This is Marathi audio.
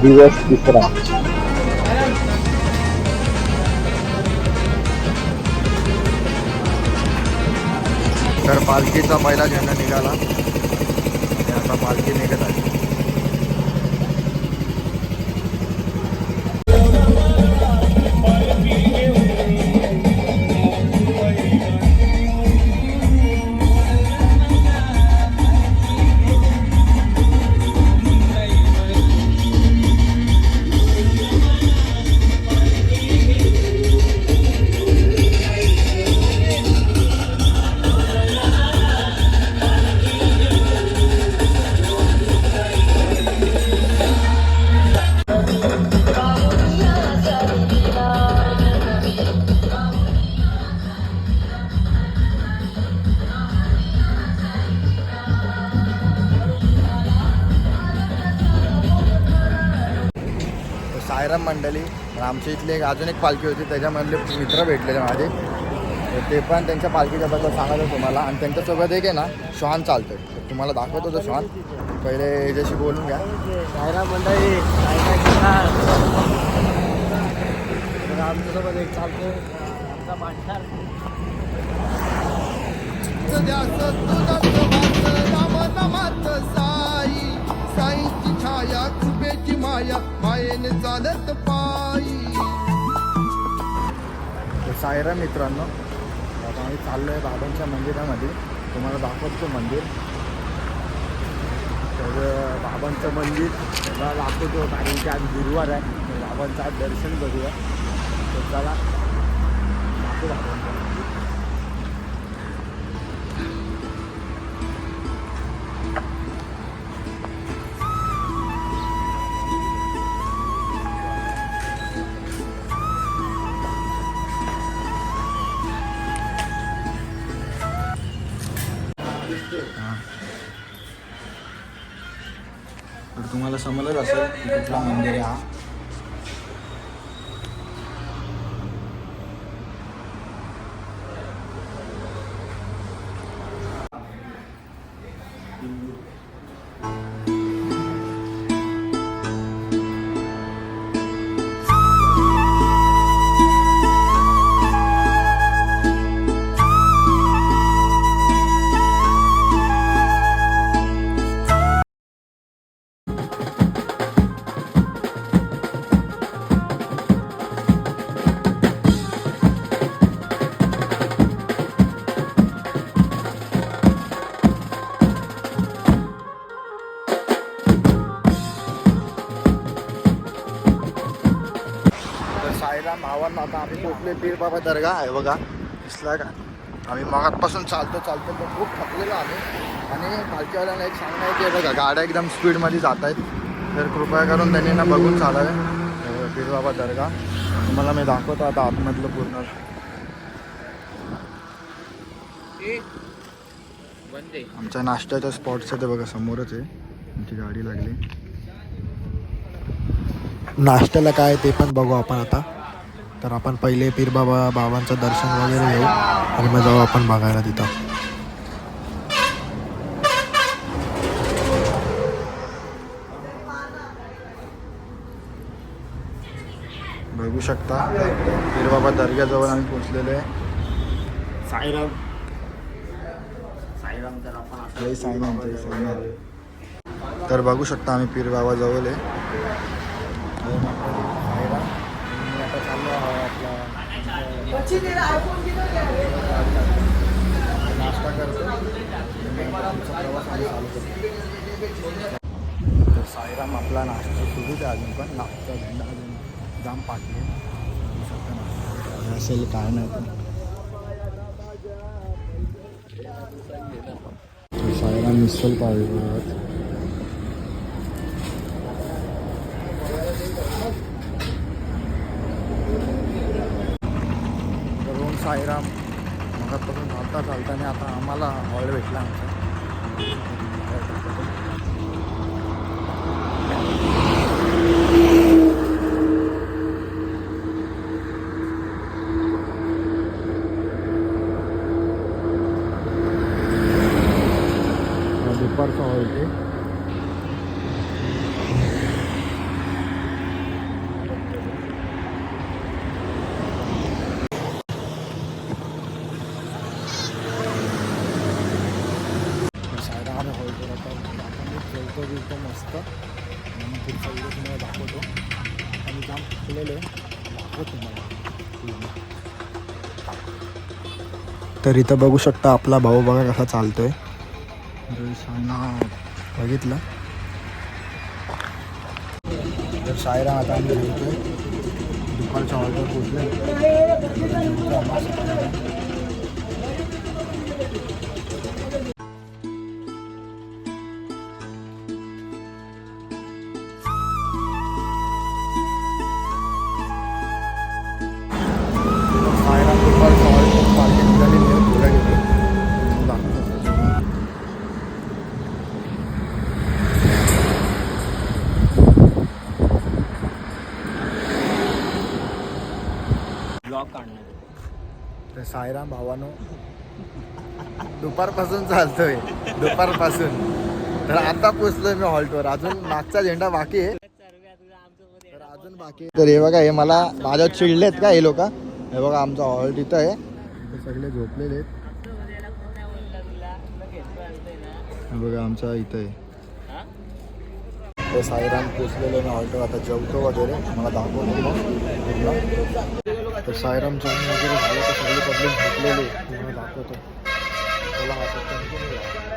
दिवस तिसरा. तर पालखीचा पहिला झेंडा निघाला. आणि आता पालखी निघत आहे. सायराम मंडळी. आमच्या इथली एक अजून एक पालखी होती. त्याच्यामधले मित्र भेटलेले माझे. तर ते पण त्यांच्या पालखीच्या बद्दल सांगायचं तुम्हाला आणि त्यांच्यासोबत एक आहे ना श्वान चालतोय. तर तुम्हाला दाखवतो तो श्वान. पहिले याच्याशी बोलून घ्या. सायरा मंडळी आमच्यासोबत एक चालतो आमचा कृपेची माया मायेने चालत पायी. सायरा मित्रांनो आता आम्ही चाललो आहे बाबांच्या मंदिरामध्ये. तुम्हाला दाखवतो मंदिर. तर बाबांचं मंदिर मला दाखवतो कारण की आज गुरुवार आहे. बाबांचं आज दर्शन करूया तर चला दाखवू बाबांचं तर तुम्हाला समजत असेल कुठला मंदिर आहे हा. तर मावांना आता आम्ही पोचले पीर बाबा दर्गा आहे बघा दिसला का? आम्ही मगातपासून चालतो चालतो तर खूप थकलेलो आम्ही. आणि पालखीवाल्यांना एक सांगणं आहे की बघा गाड्या एकदम स्पीडमध्ये जात आहेत तर कृपया करून त्यांनी ना बघून चालावे. पीर बाबा दर्गा. तुम्हाला मी दाखवतो आता आतमधलं पूर्ण. आमच्या नाश्त्याच्या स्पॉट्स ते बघा समोरच आहे. आमची गाडी लागली. नाश्त्याला काय ते पण बघू आपण आता. तर आपण पहिले पीर बाबा बाबांचं दर्शन वगैरे घेऊ आणि मग जाऊ आपण बघायला तिथं. बघू शकता पीर बाबा दर्ग्याजवळ आम्ही पोचलेलो आहे. साईराम. साईराम तर आपण जय साईनाथ जय साईनाथ तर बघू शकता आम्ही पीर बाबा जवळ आहे जय माता दी, साईराम. आणि आता चाललो आहे आपला नाश्ता करतो आणि प्रवास आम्ही चालू करतो. तर साईराम आपला नाश्ता सुरूच आहे अजून पण. नाश्ता झेंडा अजून जाम पाटले बघू असेल काय नाही पण. तर साईराम मिसल पाहिजे पायरा मगापासून चालता चालताना आता आम्हाला हॉल भेटला आमचा हा दुपारचा हॉल ते मस्त. आणि मग पुढचा व्हिडिओ तुम्हाला दाखवतो. आणि जाम फुलेले दाखवतो तुम्हाला. तर इथं बघू शकता आपला भाऊ बघा कसा चालतोय. बघितलं? तर सायरा आता आम्ही बोलतोय दुपारच्या ऑर्डर पोचले सायरा पुढे ब्लॉग काढणार. तर सायराम भावानो दुपारपासून चालतोय. दुपारपासून. तर आता पोचलोय मी हॉल्टवर अजून मागचा झेंडा बाकी आहे. तर अजून बाकी आहे. तर हे बघा हे मला माझ्या चिडलेत का हे लोक? हे बघा आमचा हॉल्ट इथं आहे. इथे सगळे झोपलेले आहेत. हे बघा आमचा इथं आहे. तर साईराम पोचलेले मी हॉल्टवर आता जेवतो वगैरे. मला दाखवतो मग पूर्ण तर सायराम जेवण वगैरे झालं तर सगळे पब्लिक झोपलेले तुम्हाला दाखवतो. करा.